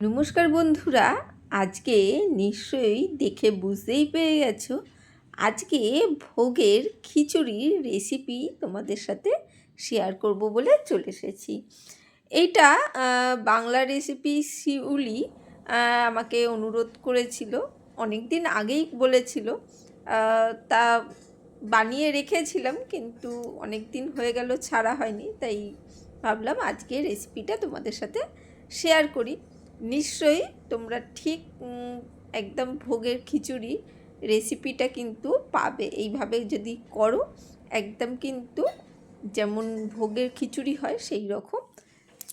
নমস্কার বন্ধুরা, আজকে নিশ্চয়ই দেখে বুঝতেই পেরে গেছো। আজকে ভোগের খিচুড়ির রেসিপি তোমাদের সাথে শেয়ার করব বলে চলে এসেছি। এইটা বাংলা রেসিপি শিউলি আমাকে অনুরোধ করেছিল অনেক দিন আগেই বলেছিল। তা বানিয়ে রেখেছিলাম, কিন্তু অনেক দিন হয়ে গেল, ছাড়া হয়নি, তাই ভাবলাম আজকে রেসিপিটা তোমাদের সাথে শেয়ার করি। নিশ্চয়ই তোমরা ঠিক একদম ভোগের খিচুড়ি রেসিপিটা কিন্তু পাবে। এইভাবে যদি করো, একদম কিন্তু যেমন ভোগের খিচুড়ি হয় সেই রকম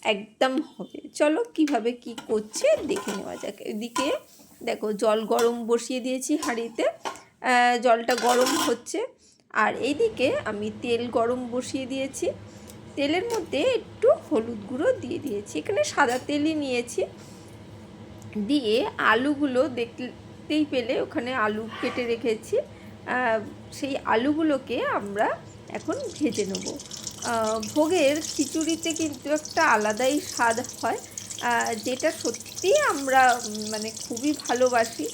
একদম হবে। চলো কীভাবে কি করছে দেখে নেওয়া যাক। এদিকে দেখো জল গরম বসিয়ে দিয়েছি হাঁড়িতে। জলটা গরম হচ্ছে। আর এইদিকে আমি তেল গরম বসিয়ে দিয়েছি। তেলের মধ্যে একটু হলুদ গুঁড়ো দিয়ে দিয়েছি। এখানে সাদা তেলই নিয়েছি। দিয়ে আলুগুলো দেখতেই পেলে ওখানে আলু কেটে রেখেছি। সেই আলুগুলোকে আমরা এখন ভেজে নেব। ভোগের খিচুড়িতে কিন্তু একটা আলাদাই স্বাদ হয়। যেটা সত্যিই আমরা মানে খুবই ভালোবাসি।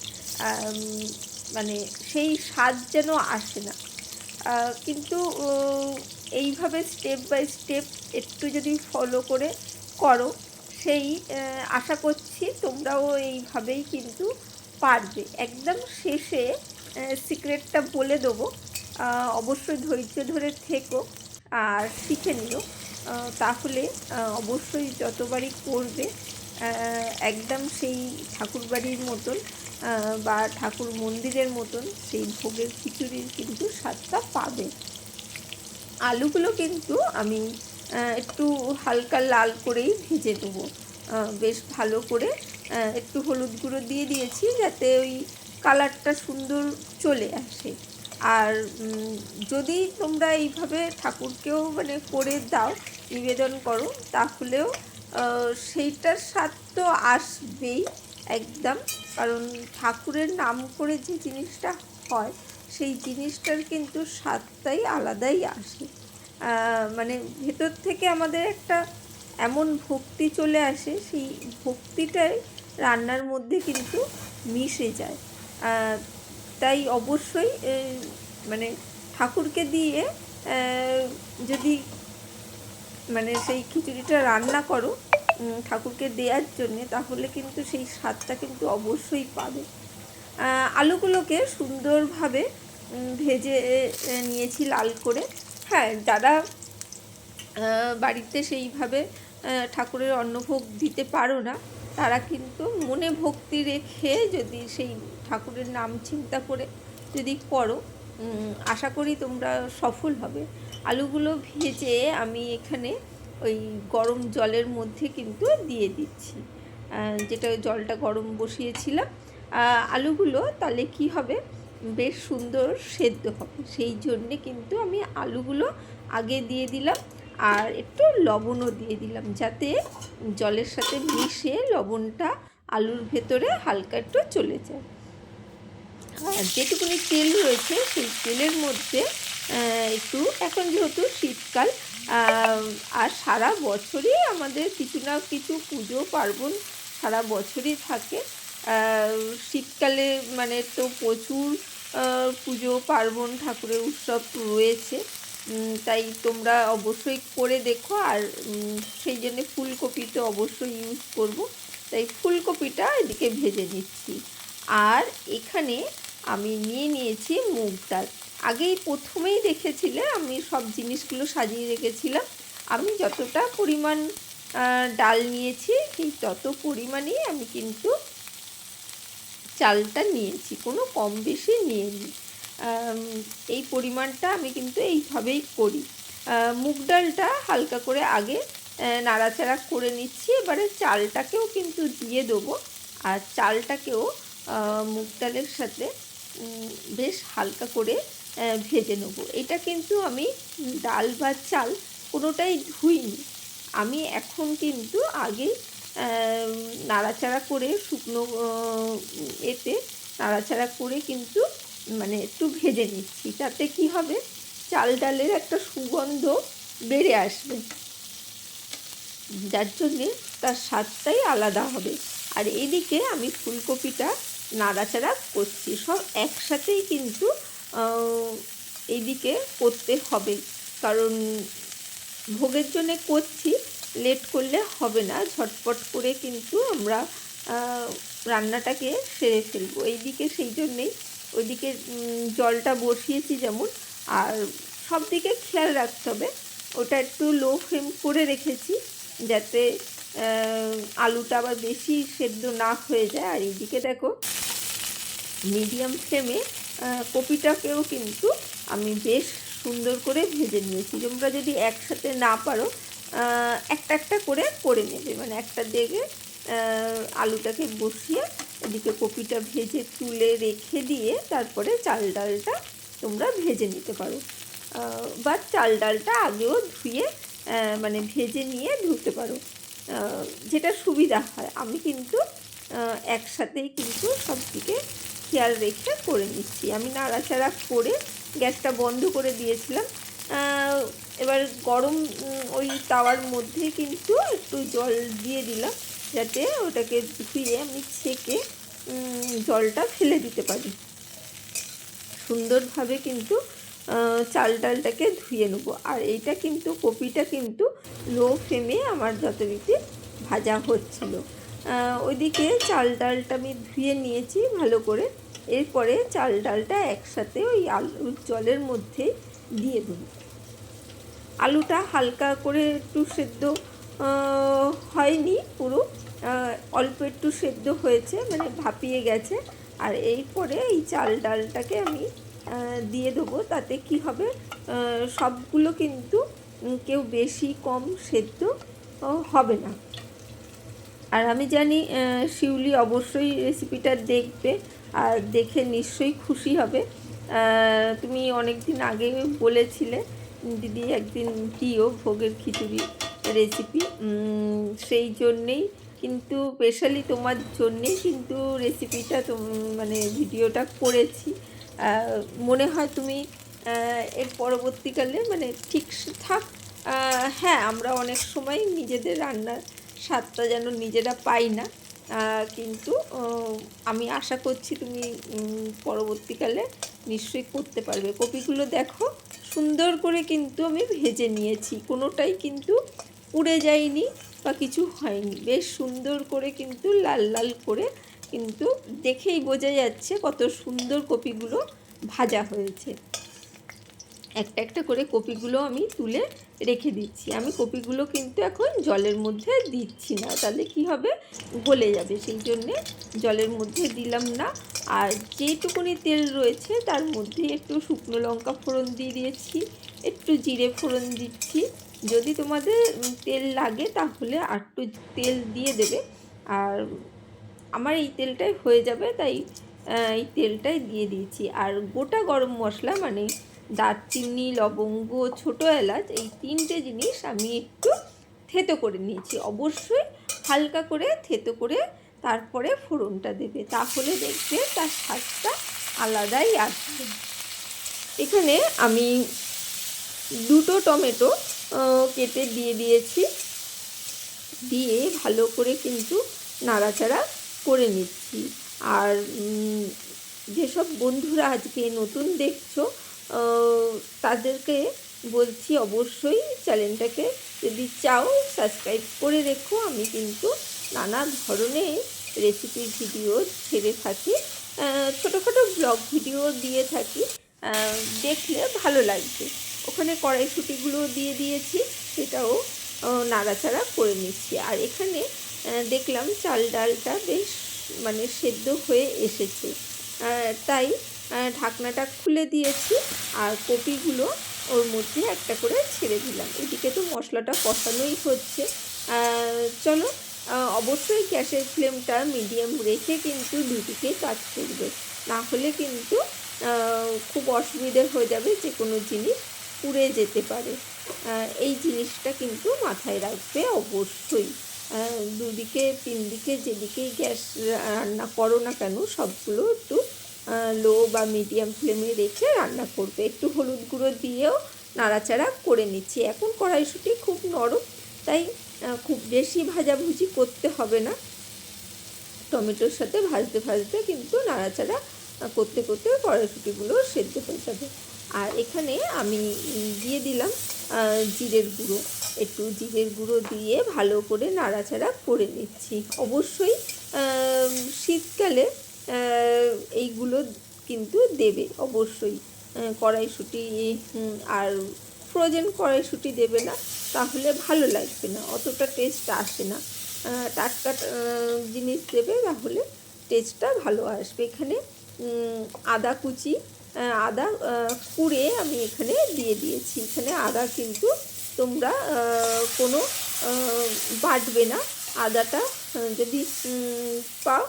মানে সেই স্বাদ যেন আসে না। কিন্তু এইভাবে স্টেপ বাই স্টেপ একটু যদি ফলো করে করো, সেই আশা করছি তোমরাও এইভাবেই কিন্তু পারবে। একদম শেষে সিক্রেটটা বলে দেবো। অবশ্যই ধৈর্য ধরে থেকো আর শিখে নিও। তাহলে অবশ্যই যতবারই করবে একদম সেই ঠাকুরবাড়ির মতন বা ঠাকুর মন্দিরের মতন সেই ভোগের খিচুড়ির কিন্তু স্বাদটা পাবে। আলুগুলো কিন্তু আমি একটু হালকা লাল করেই ভেজে দেবো বেশ ভালো করে একটু হলুদ গুঁড়ো দিয়ে দিয়েছি যাতে ওই কালারটা সুন্দর চলে আসে। আর যদি তোমরা এইভাবে ঠাকুরকেও মানে করে দাও, নিবেদন করো, তাহলেও সেইটার স্বাদ তো আসবেই একদম। কারণ ঠাকুরের নাম করে যে জিনিসটা হয় সেই জিনিসটার কিন্তু স্বাদটাই আলাদাই আসে। মানে ভেতর থেকে আমাদের একটা এমন ভক্তি চলে আসে, সেই ভক্তিটাই রান্নার মধ্যে কিন্তু মিশে যায়। তাই অবশ্যই মানে ঠাকুরকে দিয়ে যদি মানে সেই খিচুড়িটা রান্না করো ঠাকুরকে দেওয়ার জন্যে, তাহলে কিন্তু সেই স্বাদটা কিন্তু অবশ্যই পাবে। আলুগুলোকে সুন্দরভাবে ভেজে নিয়েছি লাল করে। হ্যাঁ যারা বাড়িতে সেইভাবে ঠাকুরের অন্নভোগ দিতে পারো না। তারা কিন্তু মনে ভক্তি রেখে যদি সেই ঠাকুরের নাম চিন্তা করে যদি করো আশা করি তোমরা সফল হবে। আলুগুলো ভেজে আমি এখানে ওই গরম জলের মধ্যে কিন্তু দিয়ে দিচ্ছি। যেটা জলটা গরম বসিয়েছিলাম। আলুগুলো তাহলে কি হবে? বেশ সুন্দর সেদ্ধ হবে। সেই জন্যে কিন্তু আমি আলুগুলো আগে দিয়ে দিলাম আর একটু লবণও দিয়ে দিলাম যাতে জলের সাথে মিশে লবণটা আলুর ভেতরে হালকা একটু চলে যায়। আর যেটুকুনি তেল রয়েছে সেই তেলের মধ্যে একটু এখন যেহেতু শীতকাল আর সারা বছরই আমাদের কিছু না কিছু পুজো পার্বণ সারা বছরই থাকে শীতকালে মানে তো প্রচুর পুজো, পার্বণ, ঠাকুরের উৎসব রয়েছে। তাই তোমরা অবশ্যই করে দেখো আর সেই জন্যে ফুলকপি তো অবশ্যই ইউজ করব। তাই ফুলকপিটা এদিকে ভেজে নিচ্ছি। আর এখানে আমি নিয়ে নিয়েছি মুগ ডাল। আগেই প্রথমেই দেখেছিলে আমি সব জিনিসগুলো সাজিয়ে রেখেছিলাম। আমি যতটা পরিমাণ ডাল নিয়েছি, সেই তত পরিমাণেই আমি কিন্তু চালটা নিয়েছি, কোনো কম বেশি নিইনি। এই পরিমাণটা আমি কিন্তু এইভাবেই করি। মুগ ডালটা হালকা করে আগে নাড়াচাড়া করে নিচ্ছি, এবারে চালটাকেও কিন্তু দিয়ে দেবো। আর চালটাকেও মুগ ডালের সাথে বেশ হালকা করে ভেজে নেব। এটা কিন্তু আমি ডাল বা চাল কোনোটাই ধুইনি। আমি এখন কিন্তু আগে নাড়াচাড়া করে শুকনো এতে নাড়াচাড়া করে কিন্তু মানে একটু ভেজে নিচ্ছি। তাতে কি হবে? চাল ডালের একটা সুগন্ধ বেড়ে আসবে। যার জন্যে তার স্বাদটাই আলাদা হবে। আর এদিকে আমি ফুলকপিটা নাড়াচাড়া করছি। সব একসাথেই কিন্তু আহ, এইদিকে করতে হবে। কারণ ভোগের জন্যে করছি লেট করলে হবে না। ঝটপট করে কিন্তু আমরা রান্নাটাকে সেরে ফেলব। এইদিকে সেই জন্যেই ওইদিকে জলটা বসিয়েছি যেমন। আর সব দিকে খেয়াল রাখতে হবে। ওটা একটু লো ফ্লেম করে রেখেছি যাতে আলুটা আবার বেশি সেদ্ধ না হয়ে যায়। আর এইদিকে দেখো মিডিয়াম ফ্লেমে কপিটাকেও কিন্তু আমি বেশ সুন্দর করে ভেজে নিয়েছি। তোমরা যদি একসাথে না পারো একটা একটা করে করে নেবে। মানে একটা দেখে আলুটাকে বসিয়ে, এদিকে কপিটা ভেজে তুলে রেখে দিয়ে তারপরে চাল ডালটা তোমরা ভেজে নিতে পারো। বা চাল ডালটা আগেও ধুয়ে মানে ভেজে নিয়ে ধুতে পারো। যেটা সুবিধা হয়। আমি কিন্তু একসাথেই কিন্তু সব দিকে খেয়াল রেখে করে নিচ্ছি। আমি নাড়াচাড়া করে গ্যাসটা বন্ধ করে দিয়েছিলাম। এবার গরম ওই তাওয়ার মধ্যে কিন্তু একটু জল দিয়ে দিলাম, যাতে ওটাকে ধুয়ে আমি ছেঁকে জলটা ফেলে দিতে পারি। সুন্দরভাবে কিন্তু চাল ডালটাকে ধুয়ে নেব। আর এইটা কিন্তু, কপিটা কিন্তু লো ফ্লেমে আমার যথারীতি ভাজা হচ্ছিল। ওইদিকে চাল ডালটা আমি ধুয়ে নিয়েছি ভালো করে। এরপরে চাল ডালটা একসাথে ওই আলুর জলের মধ্যে দিয়ে দেবো। আলুটা হালকা করে একটু সেদ্ধ হয়নি পুরো অল্প একটু সেদ্ধ হয়েছে মানে ভাপিয়ে গেছে। আর এই পরে এই চাল ডালটাকে আমি দিয়ে দেবো, তাতে কি হবে সবগুলো কিন্তু কেউ বেশি কম সেদ্ধ হবে না। আর আমি জানি শিউলি অবশ্যই রেসিপিটা দেখবে, আর দেখে নিশ্চয়ই খুশি হবে। তুমি অনেক দিন আগে বলেছিলে দিদি একদিন দিও ভোগের খিচুড়ি রেসিপি সেই জন্যেই কিন্তু স্পেশালি তোমার জন্যেই কিন্তু রেসিপিটা মানে ভিডিওটা করেছি। মনে হয় তুমি এর পরবর্তীকালে মানে ঠিক থাক হ্যাঁ আমরা অনেক সময় নিজেদের রান্নার স্বাদটা যেন নিজেরা পাই না। কিন্তু আমি আশা করছি তুমি পরবর্তীকালে নিশ্চয়ই করতে পারবে। কপিগুলো দেখো। সুন্দর করে কিন্তু আমি ভেজে নিয়েছি। কোনোটাই কিন্তু উড়ে যায়নি বা কিছু হয়নি। বেশ সুন্দর করে কিন্তু লাল লাল করে কিন্তু দেখেই বোঝা যাচ্ছে কত সুন্দর কপিগুলো ভাজা হয়েছে। একটা একটা করে কপিগুলো আমি তুলে রেখে দিচ্ছি। আমি কপিগুলো কিন্তু এখন জলের মধ্যে দিচ্ছি না, তাহলে কি হবে? গলে যাবে, সেই জন্যে জলের মধ্যে দিলাম না। আর যেটুকুনি তেল রয়েছে, তার মধ্যে একটু শুকনো লঙ্কা ফোড়ন দিয়ে দিয়েছি, একটু জিরে ফোড়ন দিচ্ছি। যদি তোমাদের তেল লাগে, তাহলে আর একটু তেল দিয়ে দেবে। আর আমার এই তেলটাই হয়ে যাবে, তাই এই তেলটাই দিয়ে দিয়েছি। আর গোটা গরম মশলা মানে দারচিনি, লবঙ্গ, ছোটো এলাচ, এই তিনটে জিনিস আমি একটু থেতো করে নিয়েছি। অবশ্যই হালকা করে থেতো করে তারপরে ফোড়নটা দেবে, তাহলে দেখবে তার স্বাদটা আলাদাই আসবে। এখানে আমি দুটো টমেটো কেটে দিয়ে দিয়েছি। দিয়ে ভালো করে কিন্তু নাড়াচাড়া করে নিচ্ছি। আর যেসব বন্ধুরা আজকে নতুন দেখছ তাদেরকে বলছি অবশ্যই চ্যানেলটাকে যদি চাও সাবস্ক্রাইব করে রেখো। আমি কিন্তু নানা ধরনের রেসিপি ভিডিও ছেড়ে থাকি। ছোটোখাটো ব্লগ ভিডিও দিয়ে থাকি। দেখলে ভালো লাগবে। ওখানে কড়াইশুটিগুলো দিয়ে দিয়েছি, সেটাও নাড়াচাড়া করে নিচ্ছি। আর এখানে দেখলাম চাল ডালটা বেশ মানে সেদ্ধ হয়ে এসেছে। তাই ঢাকনাটা খুলে দিয়েছি আর কপিগুলো ওর মধ্যে একটা করে ছেড়ে দিলাম। এদিকে তো মশলাটা কষানোই হচ্ছে। চলো অবশ্যই গ্যাসের ফ্লেমটা মিডিয়াম রেখে কিন্তু দুদিকে কাজ করবে। না হলে কিন্তু খুব অসুবিধে হয়ে যাবে যে কোনো জিনিস পুড়ে যেতে পারে। এই জিনিসটা কিন্তু মাথায় রাখবে অবশ্যই। দুদিকে তিন দিকে যেদিকেই গ্যাস রান্না করো না কেন, সবগুলো একটু লো বা মিডিয়াম ফ্লেমে রেখে রান্না করবে। একটু হলুদ গুঁড়ো দিয়েও নাড়াচাড়া করে নিচ্ছি। এখন কড়াইশুঁটি খুব নরম, তাই খুব বেশি ভাজাভুজি করতে হবে না। টমেটোর সাথে ভাজতে ভাজতে কিন্তু নাড়াচাড়া করতে করতে কড়াইশুটিগুলো সেদ্ধ হয়ে যাবে। আর এখানে আমি দিয়ে দিলাম জিরের গুঁড়ো। একটু জিরের গুঁড়ো দিয়ে ভালো করে নাড়াচাড়া করে নিচ্ছি। অবশ্যই শীতকালে এইগুলো কিন্তু দেবে, অবশ্যই। কড়াইশুঁটি আর ফ্রোজেন কড়াইশুঁটি দেবে না, তাহলে ভালো লাগবে না, অতটা টেস্ট আসে না। টাটকা জিনিস দেবে, তাহলে টেস্টটা ভালো আসবে। এখানে আদা কুচি আদা কুড়ে আমি এখানে দিয়ে দিয়েছি। এখানে আদা কিন্তু তোমরা কোনো বাটবে না। আদাটা যদি পাও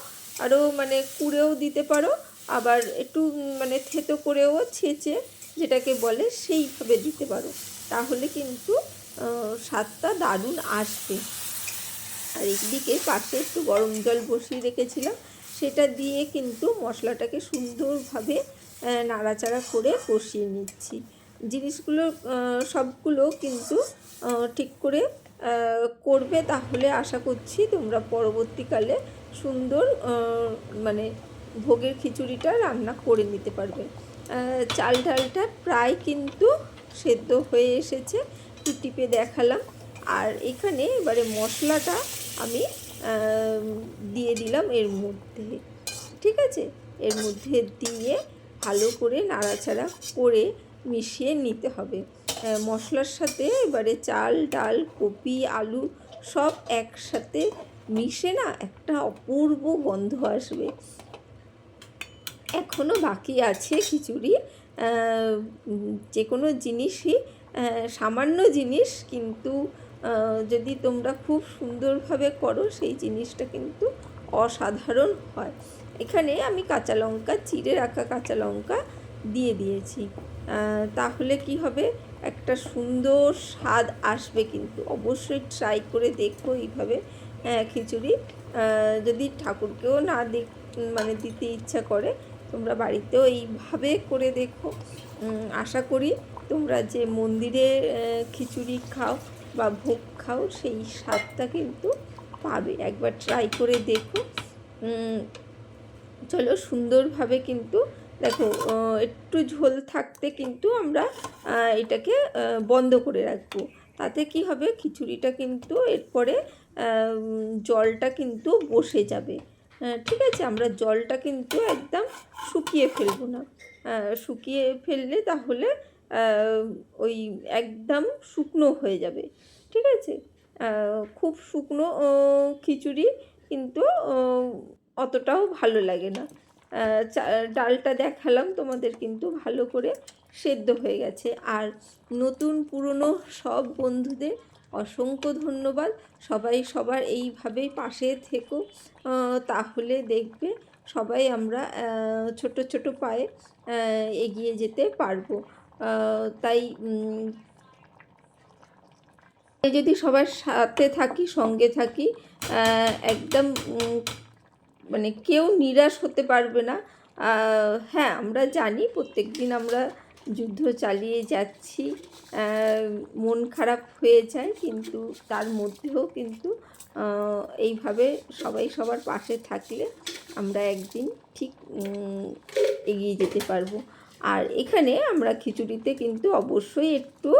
আরও মানে কুড়েও দিতে পারো, আবার একটু মানে থেতো করেও ছেঁচে যেটাকে বলে সেইভাবে দিতে পারো। তাহলে কিন্তু স্বাদটা দারুণ আসবে। আর একদিকে পাশে একটু গরম জল বসিয়ে রেখেছিলাম, সেটা দিয়ে কিন্তু মশলাটাকে সুন্দরভাবে নাড়াচাড়া করে কষিয়ে নিচ্ছি। জিনিসগুলো সবগুলো কিন্তু ঠিক করে করবে তাহলে আশা করছি তোমরা পরবর্তীকালে সুন্দর মানে ভোগের খিচুড়িটা রান্না করে নিতে পারবে। চাল ডালটা প্রায় কিন্তু সেদ্ধ হয়ে এসেছে, একটু টিপে দেখালাম। আর এখানে এবারে মশলাটা আমি দিয়ে দিলাম এর মধ্যে। ঠিক আছে? এর মধ্যে দিয়ে ভালো করে নাড়াচাড়া করে মিশিয়ে নিতে হবে। মশলার সাথে এবারে চাল, ডাল, কপি, আলু সব একসাথে মিশে না একটা অপূর্ব গন্ধ আসবে। এখনও বাকি আছে খিচুড়ি। যে কোনো জিনিসই সামান্য জিনিস কিন্তু যদি তোমরা খুব সুন্দরভাবে করো সেই জিনিসটা কিন্তু অসাধারণ হয়। এখানে আমি কাঁচা লঙ্কা, চিড়ে রাখা কাঁচা লঙ্কা দিয়ে দিয়েছি। তাহলে কি হবে? একটা সুন্দর স্বাদ আসবে কিন্তু। অবশ্যই ট্রাই করে দেখো এইভাবে। আহ, খিচুড়ি যদি ঠাকুরকেও না দেখ মানে দিতে ইচ্ছা করে তোমরা বাড়িতেও এইভাবে করে দেখো। আশা করি তোমরা যে মন্দিরে খিচুড়ি খাও বা ভোগ খাও সেই স্বাদটা কিন্তু পাবে। একবার ট্রাই করে দেখো। চলো সুন্দরভাবে কিন্তু দেখো একটু ঝোল থাকতে কিন্তু আমরা এটাকে বন্ধ করে রাখব। তাতে কি হবে? খিচুড়িটা কিন্তু এরপরে জলটা কিন্তু বসে যাবে। ঠিক আছে? আমরা জলটা কিন্তু একদম শুকিয়ে ফেলব না। শুকিয়ে ফেললে তাহলে ওই একদম শুকনো হয়ে যাবে। ঠিক আছে? খুব শুকনো খিচুড়ি কিন্তু অতটাও ভালো লাগে না। ডালটা দেখালাম, তোমাদের কিন্তু ভালো করে সেদ্ধ হয়ে গেছে। আর নতুন, পুরনো সব বন্ধুদের অসংখ্য ধন্যবাদ। সবাই সবার এইভাবেই পাশে থেকো তাহলে দেখবে সবাই আমরা ছোট ছোট পায়ে এগিয়ে যেতে পারব। তাই যদি সবার সাথে থাকি, সঙ্গে থাকি একদম মানে কেউ নিরাশ হতে পারবে না। হ্যাঁ আমরা জানি প্রত্যেক দিন আমরা যুদ্ধ চালিয়ে যাচ্ছি। মন খারাপ হয়ে যায় কিন্তু তার মধ্যেও কিন্তু এইভাবে সবাই সবার পাশে থাকলে আমরা একদিন ঠিক এগিয়ে যেতে পারব। আর এখানে আমরা খিচুড়িতে কিন্তু অবশ্যই একটু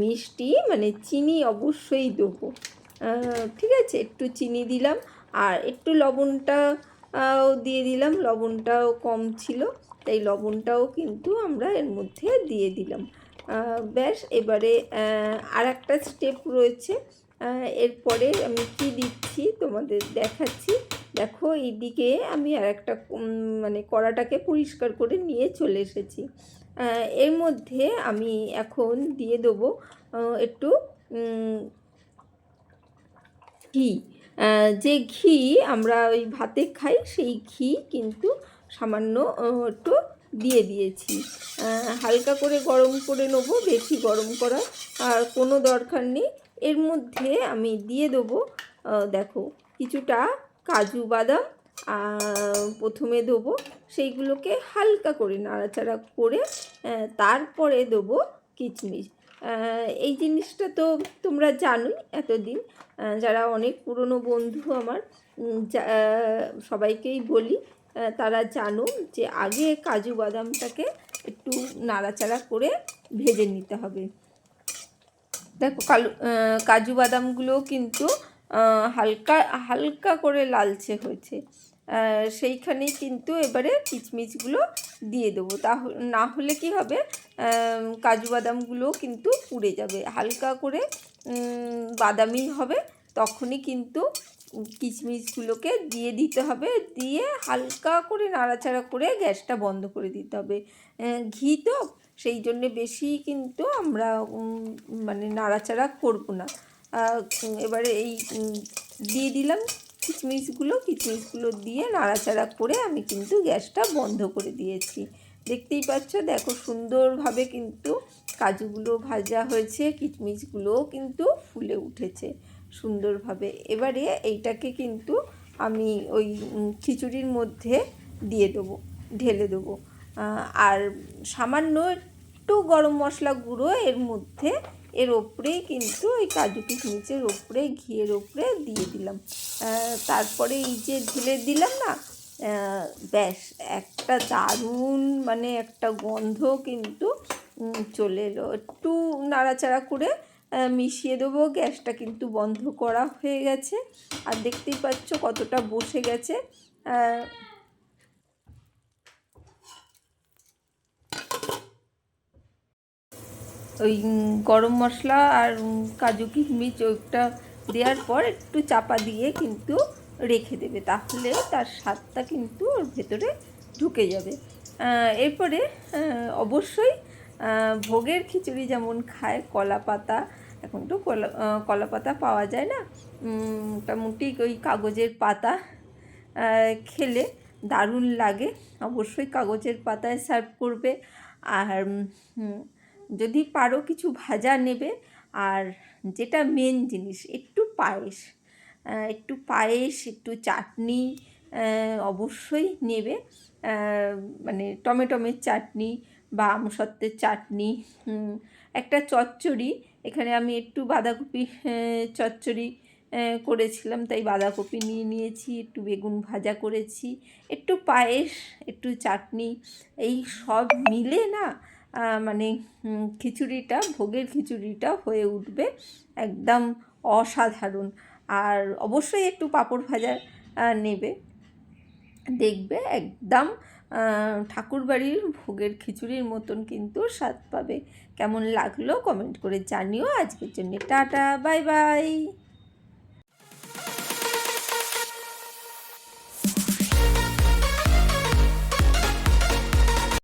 মিষ্টি মানে চিনি অবশ্যই দেবো। ঠিক আছে, একটু চিনি দিলাম। আর একটু লবণটা দিয়ে দিলাম, লবণটাও কম ছিল, তাই লবণটাও কিন্তু আমরা এর মধ্যে দিয়ে দিলাম। ব্যাস, এবারে আর একটা স্টেপ রয়েছে। এরপরে আমি কি দিচ্ছি তোমাদের দেখাচ্ছি। দেখো, এইদিকে আমি আর একটা মানে কড়াটাকে পরিষ্কার করে নিয়ে চলে এসেছি। এর মধ্যে আমি এখন দিয়ে দেবো একটু ঘি। যে ঘি আমরা ওই ভাতে খাই, সেই ঘি কিন্তু সামান্য একটু দিয়ে দিয়েছি। হালকা করে গরম করে নেব, বেশি গরম করার আর কোনো দরকার নেই। এর মধ্যে আমি দিয়ে দেবো দেখো, কিছুটা কাজু বাদাম প্রথমে দেবো, সেইগুলোকে হালকা করে নাড়াচাড়া করে তারপরে দেবো কিচমিচ। এই জিনিসটা তো তোমরা জানোই এতদিন। যারা অনেক পুরনো বন্ধু আমার সবাইকেই বলি তারা জানো যে আগে কাজু বাদামটাকে একটু নাড়াচাড়া করে ভেজে নিতে হবে। দেখো, কালু কাজু বাদামগুলো কিন্তু হালকা হালকা করে লালচে হয়েছে। সেইখানেই কিন্তু এবারে কিচমিচগুলো দিয়ে দেবো। তা না হলে কি হবে? কাজু বাদামগুলো কিন্তু পুড়ে যাবে। হালকা করে বাদামি হবে। তখনই কিন্তু কিচমিচগুলোকে দিয়ে দিতে হবে। দিয়ে হালকা করে নাড়াচাড়া করে গ্যাসটা বন্ধ করে দিতে হবে। ঘি তো? সেই জন্যে বেশি কিন্তু আমরা মানে নাড়াচাড়া করব না। এবারে এই দিয়ে দিলাম। কিচমিচগুলো কিচমিচগুলো দিয়ে নাড়াচাড়া করে আমি কিন্তু গ্যাসটা বন্ধ করে দিয়েছি। দেখতেই পাচ্ছ, দেখো সুন্দরভাবে কিন্তু কাজুগুলো ভাজা হয়েছে, কিচমিচগুলোও কিন্তু ফুলে উঠেছে সুন্দরভাবে। এবারে এইটাকে কিন্তু আমি ওই খিচুড়ির মধ্যে দিয়ে দেবো, ঢেলে দেবো। আর সামান্য একটু গরম মশলা গুঁড়ো এর মধ্যে এর ওপরেই কিন্তু ওই কাজু কিশমিশের ওপরে, ঘিয়ের ওপরে দিয়ে দিলাম। তারপরে এই যে ঢেলে দিলাম না ব্যাস, একটা দারুণ মানে একটা গন্ধ কিন্তু চলে এলো। একটু নাড়াচাড়া করে মিশিয়ে দেবো, গ্যাসটা কিন্তু বন্ধ করা হয়ে গেছে। আর দেখতেই পাচ্ছ কতটা বসে গেছে। ওই গরম মশলা আর কাজু কিশমিচ ওইটা দেওয়ার পর একটু চাপা দিয়ে কিন্তু রেখে দেবে। তাহলে তার স্বাদটা কিন্তু ওর ভেতরে ঢুকে যাবে। এরপরে অবশ্যই ভোগের খিচুড়ি যেমন খায় কলা পাতা এখন তো কলা কলা পাতা পাওয়া যায় না। মোটামুটি ওই কাগজের পাতা খেলে দারুণ লাগে। অবশ্যই কাগজের পাতায় সার্ভ করবে। আর যদি পারো কিছু ভাজা নেবে, আর যেটা মেন জিনিস, একটু পায়েস। একটু পায়েস, একটু চাটনি অবশ্যই নেবে। মানে টমেটোমের চাটনি বা আমসত্ত্বের চাটনি একটা চচ্চড়ি। এখানে আমি একটু বাঁধাকপি চচ্চড়ি করেছিলাম, তাই বাঁধাকপি নিয়ে নিয়েছি, একটু বেগুন ভাজা করেছি, একটু পায়েস, একটু চাটনি, এই সব মিলে না মানে খিচুড়িটা, ভোগের খিচুড়িটা হয়ে উঠবে একদম অসাধারণ। আর অবশ্যই একটু পাঁপড় ভাজা নেবে। দেখবে একদম ঠাকুরবাড়ির ভোগের খিচুড়ির মতন কিন্তু স্বাদ পাবে। কেমন লাগল কমেন্ট করে জানিও। আজকের জন্য টাটা, বাই বাই।